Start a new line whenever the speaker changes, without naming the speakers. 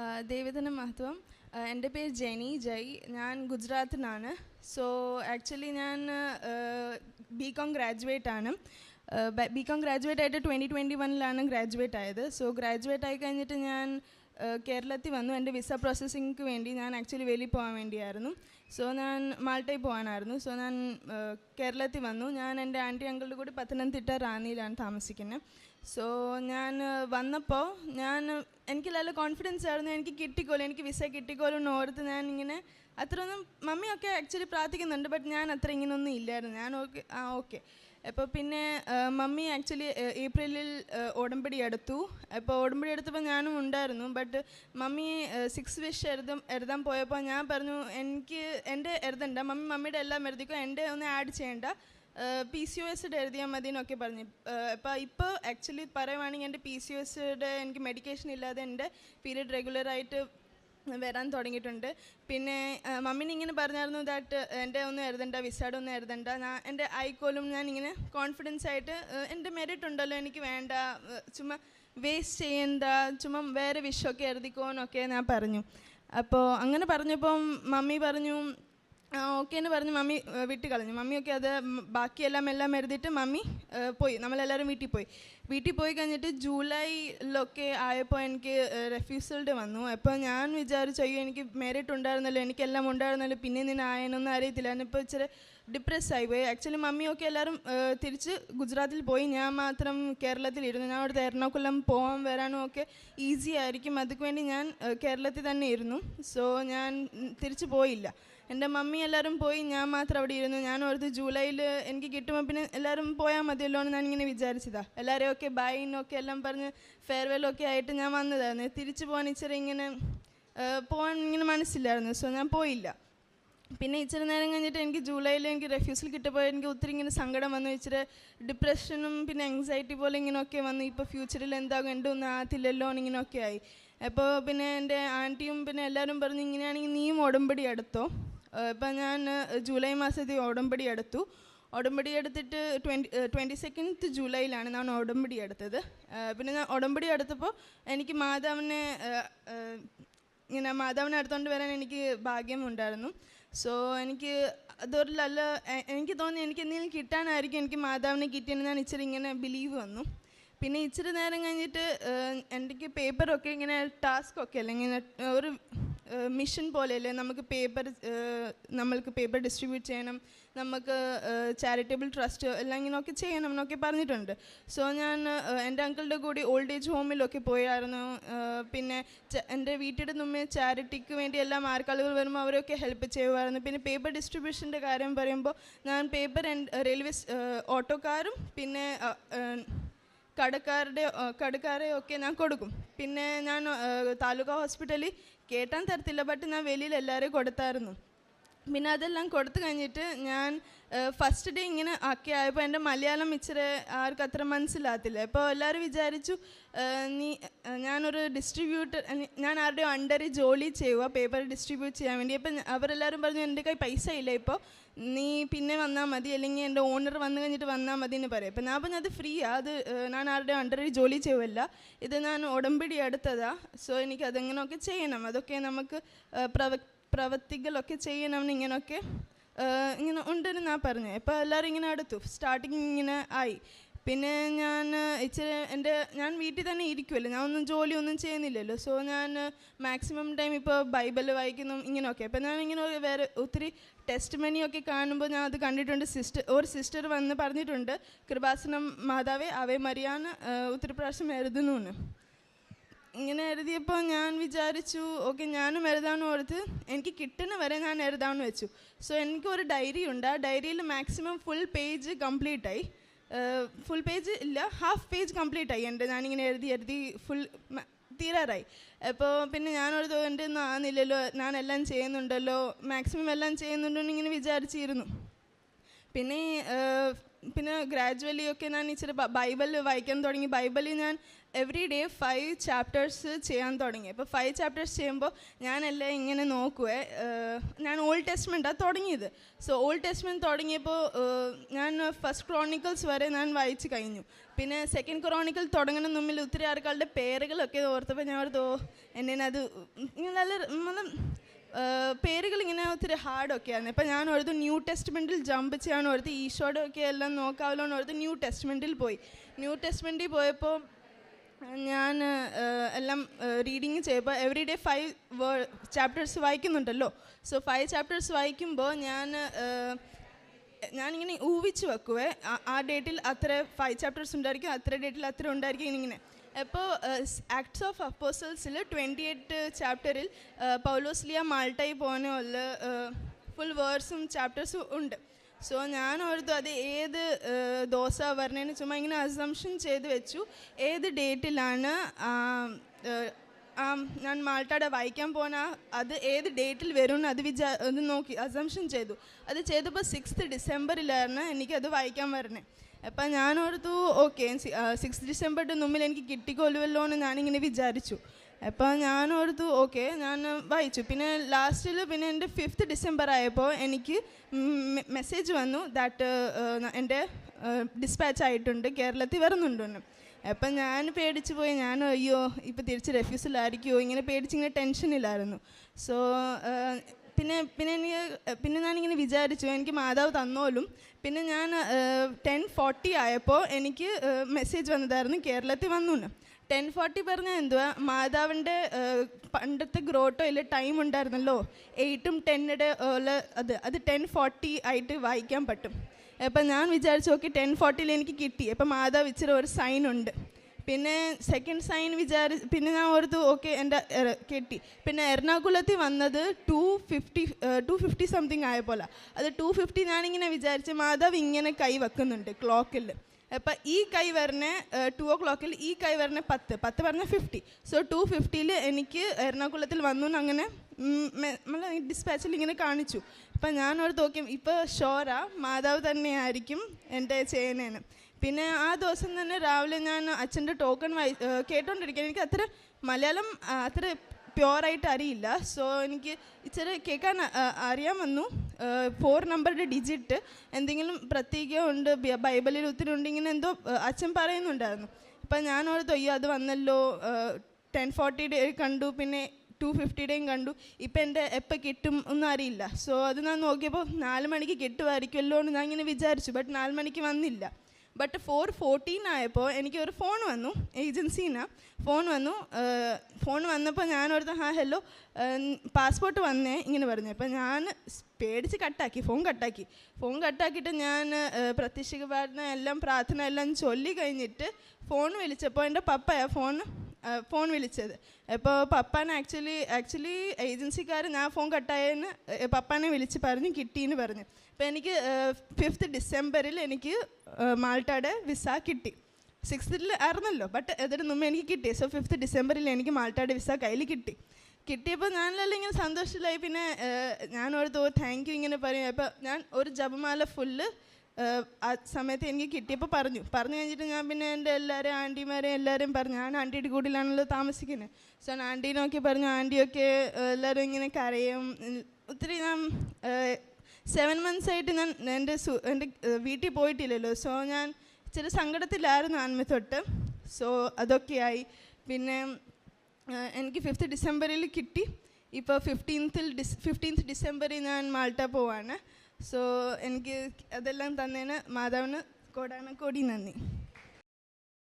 ആ, മഹത്വം. എന്റെ പേര് ജെനി ജയ്. ഞാൻ ഗുജറാത്തിനാണ്. സോ ആക്ച്വലി ഞാൻ ബി കോം ഗ്രാജുവേറ്റ് ആണ്. ബി കോം ഗ്രാജുവേറ്റ് ആയിട്ട് ട്വന്റി ട്വന്റി വണ്ണിലാണ് ഗ്രാജുവേറ്റ് ആയത്. സോ ഗ്രാജുവേറ്റ് ആയി കഴിഞ്ഞിട്ട് ഞാൻ കേരളത്തിൽ വന്നു. എന്റെ വിസ പ്രോസസ്സിങ്ങിക്ക് വേണ്ടി ഞാൻ ആക്ച്വലി വെളിയിൽ പോകാൻ വേണ്ടിയായിരുന്നു. സോ ഞാൻ മാൾട്ടയിൽ പോകാനായിരുന്നു സോ ഞാൻ കേരളത്തിൽ വന്നു. ഞാൻ എന്റെ ആന്റി അങ്കിളുടെ കൂടി പത്തനംതിട്ട റാന്നിയിലാണ് താമസിക്കുന്നത് സോ ഞാൻ വന്നപ്പോൾ ഞാൻ എനിക്ക് നല്ല കോൺഫിഡൻസ് ആയിരുന്നു. എനിക്ക് കിട്ടിക്കോലും എനിക്ക് വിസ കിട്ടിക്കോലും എന്ന് ഓർത്ത് ഞാൻ ഇങ്ങനെ അത്രയൊന്നും മമ്മിയൊക്കെ ആക്ച്വലി പ്രാർത്ഥിക്കുന്നുണ്ട് ബട്ട് ഞാൻ അത്ര ഇങ്ങനൊന്നും ഇല്ലായിരുന്നു. ഞാൻ ഓക്കെ ആ ഓക്കെ. അപ്പോൾ പിന്നെ മമ്മി ആക്ച്വലി ഏപ്രിലിൽ ഉടമ്പടി എടുത്തു. അപ്പോൾ ഉടമ്പടി എടുത്തപ്പോൾ ഞാനും ഉണ്ടായിരുന്നു. ബട്ട് മമ്മി സിക്സ് വിഷ് എഴുതും എഴുതാൻ പോയപ്പോൾ ഞാൻ പറഞ്ഞു എനിക്ക് എന്റെ എഴുതണ്ട. മമ്മി മമ്മിയുടെ എല്ലാം എഴുതിക്കോ. എന്റെ ഒന്ന് ആഡ് ചെയ്യണ്ട. പി സി ഒ എസ് എഴുതിയാൽ മതി എന്നൊക്കെ പറഞ്ഞു. അപ്പോൾ ഇപ്പോൾ ആക്ച്വലി പറയുവാണെങ്കിൽ എന്റെ പി സി ഒ എസ്യുടെ എനിക്ക് മെഡിക്കേഷൻ ഇല്ലാതെ എന്റെ പീരീഡ് റെഗുലറായിട്ട് വരാൻ തുടങ്ങിയിട്ടുണ്ട്. പിന്നെ മമ്മീനെ ഇങ്ങനെ പറഞ്ഞായിരുന്നു ദാറ്റ് എന്റെ ഒന്നും എഴുതണ്ട വിസാഡ് ഒന്നും എഴുതണ്ട ഞാൻ എന്റെ ഐക്കോലും ഞാൻ ഇങ്ങനെ കോൺഫിഡൻസ് ആയിട്ട് എന്റെ മെറിറ്റ് ഉണ്ടല്ലോ എനിക്ക് വേണ്ട ചുമ്മാ വേസ്റ്റ് ചെയ്യണ്ട ചുമ്മാ വേറെ വിഷമൊക്കെ എഴുതിക്കോന്നൊക്കെ ഞാൻ പറഞ്ഞു. അപ്പോൾ അങ്ങനെ പറഞ്ഞപ്പം മമ്മി പറഞ്ഞു ഓക്കെ എന്ന് പറഞ്ഞ് മമ്മി വിട്ട് കളഞ്ഞു മമ്മിയൊക്കെ അത് ബാക്കിയെല്ലാം എല്ലാം എഴുതിയിട്ട് മമ്മി പോയി. നമ്മളെല്ലാവരും വീട്ടിൽ പോയി. വീട്ടിൽ പോയി കഴിഞ്ഞിട്ട് ജൂലൈയിലൊക്കെ ആയപ്പോൾ എനിക്ക് റെഫ്യൂസൽഡ് വന്നു. അപ്പോൾ ഞാൻ വിചാരിച്ചു അയ്യോ എനിക്ക് മെറിറ്റ് ഉണ്ടായിരുന്നല്ലോ എനിക്കെല്ലാം ഉണ്ടായിരുന്നല്ലോ പിന്നെ നിന്നെ ആയെന്നൊന്നും അറിയത്തില്ല. ഞാനിപ്പോൾ ഇച്ചിരി ഡിപ്രസ് ആയി ആക്ച്വലി മമ്മിയൊക്കെ എല്ലാവരും തിരിച്ച് ഗുജറാത്തിൽ പോയി. ഞാൻ മാത്രം കേരളത്തിലിരുന്നു. ഞാൻ അവിടുത്തെ എറണാകുളം പോകാൻ വരാനും ഒക്കെ ഈസി ആയിരിക്കും. അതുക്ക് വേണ്ടി ഞാൻ കേരളത്തിൽ തന്നെ ഇരുന്നു. സോ ഞാൻ തിരിച്ച് പോയില്ല. എന്റെ മമ്മി എല്ലാവരും പോയി ഞാൻ മാത്രം അവിടെ ഇരുന്നു. ഞാൻ ഓർത്ത് ജൂലൈയിൽ എനിക്ക് കിട്ടുമ്പോൾ പിന്നെ എല്ലാവരും പോയാൽ മതിയല്ലോ എന്ന് ഞാനിങ്ങനെ വിചാരിച്ചതാ. എല്ലാവരെയും ഒക്കെ ബൈ എന്നൊക്കെ എല്ലാം പറഞ്ഞ് ഫെയർവെല്ലൊക്കെ ആയിട്ട് ഞാൻ വന്നതായിരുന്നു. തിരിച്ചു പോകാൻ ഇച്ചിരി ഇങ്ങനെ പോകാൻ ഇങ്ങനെ മനസ്സില്ലായിരുന്നു. സോ ഞാൻ പോയില്ല. പിന്നെ ഇച്ചിരി നേരം കഴിഞ്ഞിട്ട് എനിക്ക് ജൂലൈയിൽ എനിക്ക് റെഫ്യൂസൽ കിട്ടിയപ്പോൾ എനിക്ക് ഒത്തിരി ഇങ്ങനെ സങ്കടം വന്നു. ഇച്ചിരി ഡിപ്രഷനും പിന്നെ ആങ്സൈറ്റി പോലെ ഇങ്ങനെയൊക്കെ വന്നു. ഇപ്പോൾ ഫ്യൂച്ചറിൽ എന്താകും എന്റെ ഒന്നും ആകത്തില്ലല്ലോ എന്നിങ്ങനെയൊക്കെ ആയി. അപ്പോൾ പിന്നെ എന്റെ ആന്റിയും പിന്നെ എല്ലാവരും പറഞ്ഞു ഇങ്ങനെയാണെങ്കിൽ നീയും ഉടമ്പടി എടുത്തോ. ഇപ്പം ഞാൻ ജൂലൈ മാസത്തിൽ ഓടമ്പടി എടുത്തു. ഉടമ്പടി എടുത്തിട്ട് ട്വന്റി ട്വന്റി സെക്കൻഡ് ജൂലൈയിലാണ് ഞാൻ ഉടമ്പടി എടുത്തത്. പിന്നെ ഞാൻ ഉടമ്പടി എടുത്തപ്പോൾ എനിക്ക് മാതാവിനെ ഇങ്ങനെ മാതാവിനെ അടുത്തോണ്ട് വരാൻ എനിക്ക് ഭാഗ്യമുണ്ടായിരുന്നു സോ എനിക്ക് അതൊരു നല്ല എനിക്ക് തോന്നി എനിക്ക് എന്തെങ്കിലും കിട്ടാനായിരിക്കും എനിക്ക് മാതാവിനെ കിട്ടിയെന്ന് ഞാൻ ഇച്ചിരി ഇങ്ങനെ ബിലീവ് വന്നു. പിന്നെ ഇച്ചിരി നേരം കഴിഞ്ഞിട്ട് എനിക്ക് പേപ്പറൊക്കെ ഇങ്ങനെ ടാസ്ക് ഒക്കെ അല്ലേ ഒരു മിഷൻ പോലെയല്ലേ നമുക്ക് പേപ്പർ നമ്മൾക്ക് പേപ്പർ ഡിസ്ട്രിബ്യൂട്ട് ചെയ്യണം നമുക്ക് ചാരിറ്റബിൾ ട്രസ്റ്റ് എല്ലാം ഇങ്ങനെയൊക്കെ ചെയ്യണം എന്നൊക്കെ പറഞ്ഞിട്ടുണ്ട്. സോ ഞാൻ എന്റെ അങ്കിളുടെ കൂടി ഓൾഡ് ഏജ് ഹോമിലൊക്കെ പോയായിരുന്നു. പിന്നെ എന്റെ വീട്ടിന്റെ മുമ്പേ ചാരിറ്റിക്ക് വേണ്ടി എല്ലാം ആർക്കാളുകൾ വരുമ്പോൾ അവരൊക്കെ ഹെൽപ്പ് ചെയ്യുമായിരുന്നു. പിന്നെ പേപ്പർ ഡിസ്ട്രിബ്യൂഷന്റെ കാര്യം പറയുമ്പോൾ ഞാൻ പേപ്പർ റെയിൽവേ ഓട്ടോക്കാരും പിന്നെ കടക്കാരുടെ കടക്കാരെയൊക്കെ ഞാൻ കൊടുക്കും. പിന്നെ ഞാൻ താലൂക്ക് ഹോസ്പിറ്റലിൽ കേട്ടാൻ തരത്തില്ല ബട്ട് ഞാൻ വെളിയിൽ എല്ലാവരെയും കൊടുത്തായിരുന്നു. പിന്നെ അതെല്ലാം കൊടുത്തു കഴിഞ്ഞിട്ട് ഞാൻ ഫസ്റ്റ് ഡേ ഇങ്ങനെ ആക്കി. ആയപ്പോൾ എന്റെ മലയാളം ഇച്ചിരി ആർക്കും അത്ര മനസ്സിലാകത്തില്ല. അപ്പോൾ എല്ലാവരും വിചാരിച്ചു നീ ഞാനൊരു ഡിസ്ട്രിബ്യൂട്ടർ ഞാൻ ആരുടെയും അണ്ടറിൽ ജോലി ചെയ്യുക പേപ്പർ ഡിസ്ട്രിബ്യൂട്ട് ചെയ്യാൻ വേണ്ടി. അപ്പം അവരെല്ലാവരും പറഞ്ഞു എന്റെ കൈ പൈസ ഇല്ല ഇപ്പോൾ നീ പിന്നെ വന്നാൽ മതി അല്ലെങ്കിൽ എന്റെ ഓണർ വന്നു കഴിഞ്ഞിട്ട് വന്നാൽ മതി എന്ന് പറയും. അപ്പം ഞാൻ പറഞ്ഞു അത് ഫ്രീ അത് ഞാൻ ആരുടെ അണ്ടറിൽ ജോലി ചെയ്യുമല്ല ഇത് ഞാൻ ഉടമ്പടി അടുത്തതാണ് സോ എനിക്ക് അതെങ്ങനെയൊക്കെ ചെയ്യണം? അതൊക്കെ നമുക്ക് പ്രവ പ്രവൃത്തികളൊക്കെ ചെയ്യണം ഇങ്ങനെയൊക്കെ ഇങ്ങനെ ഉണ്ടെന്ന് ഞാൻ പറഞ്ഞു. ഇപ്പോൾ എല്ലാവരും ഇങ്ങനെ എടുത്തു സ്റ്റാർട്ടിങ് ഇങ്ങനെ ആയി. പിന്നെ ഞാൻ ഇച്ചിരി എന്റെ ഞാൻ വീട്ടിൽ തന്നെ ഇരിക്കുമല്ലോ ഞാൻ ഒന്നും ജോലിയൊന്നും ചെയ്യുന്നില്ലല്ലോ. സോ ഞാൻ മാക്സിമം ടൈം ഇപ്പോൾ ബൈബിൾ വായിക്കുന്നു ഇങ്ങനെയൊക്കെ അപ്പോൾ ഞാൻ ഇങ്ങനെ വേറെ ഒത്തിരി ടെസ്റ്റ് മണിയൊക്കെ കാണുമ്പോൾ ഞാൻ അത് കണ്ടിട്ടുണ്ട്. സിസ്റ്റർ ഒരു സിസ്റ്റർ വന്ന് പറഞ്ഞിട്ടുണ്ട് കൃപാസനം മാതാവേ അവേ മറിയാൻ ഒത്തിരി പ്രാവശ്യം എഴുതുന്നു ഇങ്ങനെ എഴുതിയപ്പോൾ ഞാൻ വിചാരിച്ചു ഓക്കെ ഞാനും എഴുതാമെന്ന് ഓർത്ത് എനിക്ക് കിട്ടുന്ന വരെ ഞാൻ എഴുതാമെന്ന് വെച്ചു. സോ എനിക്കൊരു ഡയറി ഉണ്ട്. ആ ഡയറിയിൽ മാക്സിമം ഫുൾ പേജ് കംപ്ലീറ്റ് ആയി. ഫുൾ പേജ് ഇല്ല ഹാഫ് പേജ് കംപ്ലീറ്റ് ആയി എന്റെ. ഞാനിങ്ങനെ എഴുതി എഴുതി ഫുൾ തീരാറായി. അപ്പോൾ പിന്നെ ഞാനൊരു എന്റെ ഒന്നും ആകുന്നില്ലല്ലോ ഞാൻ എല്ലാം ചെയ്യുന്നുണ്ടല്ലോ. മാക്സിമം എല്ലാം ചെയ്യുന്നുണ്ടെന്ന് ഇങ്ങനെ വിചാരിച്ചിരുന്നു. പിന്നെ പിന്നെ ഗ്രാജുവലി ഒക്കെ ഞാൻ ഇച്ചിരി ബൈബിൾ വായിക്കാൻ തുടങ്ങി. ബൈബിളിൽ ഞാൻ എവറി ഡേ ഫൈവ് ചാപ്റ്റേഴ്സ് ചെയ്യാൻ തുടങ്ങി. അപ്പോൾ ഫൈവ് ചാപ്റ്റേഴ്സ് ചെയ്യുമ്പോൾ ഞാനെല്ലാം ഇങ്ങനെ നോക്കുവേ. ഞാൻ ഓൾഡ് ടെസ്റ്റ്മെന്റാണ് തുടങ്ങിയത്. സോ ഓൾഡ് ടെസ്റ്റ്മെന്റ് തുടങ്ങിയപ്പോൾ ഞാൻ ഫസ്റ്റ് ക്രോണിക്കൽസ് വരെ ഞാൻ വായിച്ച് കഴിഞ്ഞു. പിന്നെ സെക്കൻഡ് ക്രോണിക്കൽ തുടങ്ങുന്ന മുമ്പിൽ ഒത്തിരി ആൾക്കാരുടെ പേരുകളൊക്കെ ഓർത്തപ്പോൾ ഞാൻ ഓർത്തു "ഓ, എന്നെ അത് നല്ല മതം പേരുകൾ ഇങ്ങനെ ഒത്തിരി ഹാർഡൊക്കെയാണ് ഇപ്പം ഞാൻ ഓർത്ത് ന്യൂ ടെസ്റ്റ്മെന്റിൽ ജമ്പ് ചെയ്യാൻ ഓർത്ത് ഈശോയുടെ ഒക്കെ എല്ലാം നോക്കാമല്ലോ എന്ന് ഓർത്ത് ന്യൂ ടെസ്റ്റ്മെന്റിൽ പോയി. ന്യൂ ടെസ്റ്റ്മെന്റിൽ പോയപ്പോൾ ഞാൻ എല്ലാം റീഡിങ് ചെയ്യുമ്പോൾ എവറി ഡേ ഫൈവ് വേ ചാപ്റ്റേഴ്സ് വായിക്കുന്നുണ്ടല്ലോ. സോ ഫൈവ് ചാപ്റ്റേഴ്സ് വായിക്കുമ്പോൾ ഞാൻ ഞാനിങ്ങനെ ഊവിച്ച് വെക്കുവേ ആ- ഡേറ്റിൽ അത്ര ഫൈവ് ചാപ്റ്റേഴ്സ് ഉണ്ടായിരിക്കും അത്ര ഡേറ്റിൽ അത്ര ഉണ്ടായിരിക്കും ഇങ്ങനെ. അപ്പോൾ ആക്ട്സ് ഓഫ് അപ്പോസൽസിൽ ട്വന്റി എയ്റ്റ് ചാപ്റ്ററിൽ പൗലോസ്ലിയ മാൾട്ടായി ഉള്ള ഫുൾ വേർഡ്സും ചാപ്റ്റേഴ്സും ഉണ്ട്. സോ ഞാൻ ഓർത്തു അത് ഏത് ദോസ പറഞ്ഞതിന് ചുമ്മാ ഇങ്ങനെ അസംഷൻ ചെയ്ത് വെച്ചു. ഏത് ഡേറ്റിലാണ് ഞാൻ മാൾട്ടാടെ വായിക്കാൻ പോന അത് ഏത് ഡേറ്റിൽ വരും അത് വിചാ അത് നോക്കി അസംഷൻ ചെയ്തു. അത് ചെയ്തപ്പോൾ സിക്സ്ത് ഡിസംബറിലായിരുന്നു അത് വായിക്കാൻ വരണേ. അപ്പം ഞാൻ ഓർത്തു ഓക്കെ സിക്സ് ഡിസംബറിന്റെ മുമ്പിൽ എനിക്ക് കിട്ടിക്കൊല്ലുമല്ലോ എന്ന് ഞാനിങ്ങനെ വിചാരിച്ചു. അപ്പോൾ ഞാൻ ഓർത്തു ഓക്കെ ഞാൻ വായിച്ചു. പിന്നെ ലാസ്റ്റിൽ പിന്നെ എന്റെ ഫിഫ്ത്ത് ഡിസംബർ ആയപ്പോൾ എനിക്ക് മെസ്സേജ് വന്നു ദാറ്റ് എന്റെ ഡിസ്പാച്ച് ആയിട്ടുണ്ട് കേരളത്തിൽ വരുന്നുണ്ടെന്ന് അപ്പം ഞാൻ പേടിച്ച് പോയി ഞാൻ അയ്യോ ഇപ്പം തിരിച്ച് റെഫ്യൂസിലായിരിക്കുമോ ഇങ്ങനെ പേടിച്ച് ഇങ്ങനെ ടെൻഷനിലായിരുന്നു സോ പിന്നെ പിന്നെ എനിക്ക് പിന്നെ ഞാനിങ്ങനെ വിചാരിച്ചു എനിക്ക് മാതാവ് തന്നോലും പിന്നെ ഞാൻ ടെൻ ഫോർട്ടി ആയപ്പോൾ എനിക്ക് മെസ്സേജ് വന്നതായിരുന്നു കേരളത്തിൽ വന്നു ടെൻ ഫോർട്ടി പറഞ്ഞാൽ എന്തുവാ? മാതാവിന്റെ പണ്ടത്തെ ഗ്രോട്ടോയിൽ ടൈം ഉണ്ടായിരുന്നല്ലോ. എയ്റ്റും ടെന്നിടെ ഉള്ള അത് അത് ടെൻ ഫോർട്ടി ആയിട്ട് വായിക്കാൻ പറ്റും. അപ്പം ഞാൻ വിചാരിച്ചു നോക്കി ടെൻ ഫോർട്ടിയിൽ എനിക്ക് കിട്ടി. അപ്പം മാതാവ് ഇച്ചിരി ഒരു സൈൻ ഉണ്ട്. പിന്നെ സെക്കൻഡ് സൈൻ വിചാരി പിന്നെ ഞാൻ ഓർത്തു ഓക്കെ എന്റെ കെട്ടി. പിന്നെ എറണാകുളത്ത് വന്നത് two fifty two fifty something ആയ പോലെ. അത് ടു ഫിഫ്റ്റി ഞാനിങ്ങനെ വിചാരിച്ച് മാധവ് ഇങ്ങനെ കൈ വെക്കുന്നുണ്ട് ക്ലോക്കിൽ അപ്പം ഈ കൈ വരണ ടു ഓ ക്ലോക്കിൽ ഈ കൈ വരണ പത്ത് പത്ത് പറഞ്ഞ ഫിഫ്റ്റി സോ ടു ഫിഫ്റ്റിയിൽ എനിക്ക് എറണാകുളത്തിൽ വന്നു അങ്ങനെ നമ്മൾ ഡിസ്പാച്ചിൽ ഇങ്ങനെ കാണിച്ചു. അപ്പം ഞാൻ ഓർത്ത് നോക്കി ഇപ്പോൾ ഷോറ മാതാവ് തന്നെയായിരിക്കും എന്റെ ചെയ്യുന്നതെന്ന് പിന്നെ ആ ദിവസം തന്നെ രാവിലെ ഞാൻ അച്ഛന്റെ ടോക്കൺ വായി കേട്ടോണ്ടിരിക്കാൻ എനിക്ക് അത്ര മലയാളം അത്ര പ്യുവറായിട്ട് അറിയില്ല. സോ എനിക്ക് ഇച്ചിരി കേൾക്കാൻ അറിയാൻ വന്നു. ഫോർ നമ്പറുടെ ഡിജിറ്റ് എന്തെങ്കിലും പ്രത്യേകം ഉണ്ട് ബൈബിളിൽ ഒത്തിരി ഉണ്ട് ഇങ്ങനെ എന്തോ അച്ഛൻ പറയുന്നുണ്ടായിരുന്നു. അപ്പം ഞാൻ ഓർത്ത് അയ്യോ അത് വന്നല്ലോ. ടെൻ ഫോർട്ടിയുടെ കണ്ടു പിന്നെ ടു ഫിഫ്റ്റിയുടെയും കണ്ടു. ഇപ്പം എന്റെ എപ്പോൾ കിട്ടും ഒന്നും അറിയില്ല. സോ അത് ഞാൻ നോക്കിയപ്പോൾ നാല് മണിക്ക് കിട്ടുമായിരിക്കുമല്ലോ എന്ന് ഞാൻ ഇങ്ങനെ വിചാരിച്ചു. ബട്ട് നാല് മണിക്ക് വന്നില്ല. ബട്ട് ഫോർ ഫോർട്ടീൻ ആയപ്പോൾ എനിക്ക് ഒരു ഫോൺ വന്നു ഏജൻസിന്ന് ഫോൺ വന്നു ഫോൺ വന്നപ്പോൾ ഞാൻ ഓർത്ത് ഹാ ഹലോ പാസ്പോർട്ട് വന്നേ ഇങ്ങനെ പറഞ്ഞു. അപ്പം ഞാൻ പേടിച്ച് കട്ടാക്കി ഫോൺ കട്ടാക്കി. ഫോൺ കട്ടാക്കിയിട്ട് ഞാൻ പ്രത്യക്ഷിക്കപ്പെടുന്ന എല്ലാം പ്രാർത്ഥന എല്ലാം ചൊല്ലി കഴിഞ്ഞിട്ട് ഫോൺ വിളിച്ചപ്പോൾ എന്റെ പപ്പയാണ് ഫോൺ ഫോൺ വിളിച്ചത്. അപ്പോൾ പപ്പാനെ ആക്ച്വലി ആക്ച്വലി ഏജൻസിക്കാർ ഞാൻ ഫോൺ കട്ടായെന്ന് പപ്പാനെ വിളിച്ച് പറഞ്ഞു കിട്ടിയെന്ന് പറഞ്ഞു. അപ്പോൾ എനിക്ക് ഫിഫ്ത്ത് ഡിസംബറിൽ എനിക്ക് മാൾട്ടയുടെ വിസ കിട്ടി. സിക്സ്ത്തിൽ ആയിരുന്നല്ലോ ബട്ട് അതിന് മുമ്പ് എനിക്ക് കിട്ടി. സോ ഫിഫ്ത്ത് ഡിസംബറിൽ എനിക്ക് മാൾട്ടയുടെ വിസ കയ്യിൽ കിട്ടി. കിട്ടിയപ്പോൾ ഞാനെല്ലാം ഇങ്ങനെ സന്തോഷത്തിലായി. പിന്നെ ഞാൻ ഓർത്ത് ഓ താങ്ക് യു ഇങ്ങനെ പറയും. അപ്പോൾ ഞാൻ ഒരു ജപമാല ഫുള്ള് ആ സമയത്ത് എനിക്ക് കിട്ടിയപ്പോൾ പറഞ്ഞു. പറഞ്ഞു കഴിഞ്ഞിട്ട് ഞാൻ പിന്നെ എന്റെ എല്ലാവരും ആന്റിമാരെയും എല്ലാവരും പറഞ്ഞു ഞാൻ ആന്റിയുടെ കൂടിലാണല്ലോ താമസിക്കുന്നത് സോ ഞാൻ ആന്റി നോക്കി പറഞ്ഞു ആന്റിയൊക്കെ എല്ലാവരും ഇങ്ങനെ കരയും. ഒത്തിരി ഞാൻ സെവൻ മന്ത്സ് ആയിട്ട് ഞാൻ എന്റെ സു എന്റെ വീട്ടിൽ പോയിട്ടില്ലല്ലോ. സോ ഞാൻ ഇച്ചിരി സങ്കടത്തിലായിരുന്നു ആൻമ തൊട്ട്. സോ അതൊക്കെയായി പിന്നെ എനിക്ക് ഫിഫ്ത്ത് ഡിസംബറിൽ കിട്ടി. ഇപ്പോൾ ഫിഫ്റ്റീൻത്തിൽ ഡിസ് ഫിഫ്റ്റീൻത്ത് ഡിസംബറിൽ ഞാൻ മാൾട്ട പോവാണ്. സോ എനിക്ക് അതെല്ലാം തന്നതിന് മാതാവിന് കോടാന കോടി നന്ദി.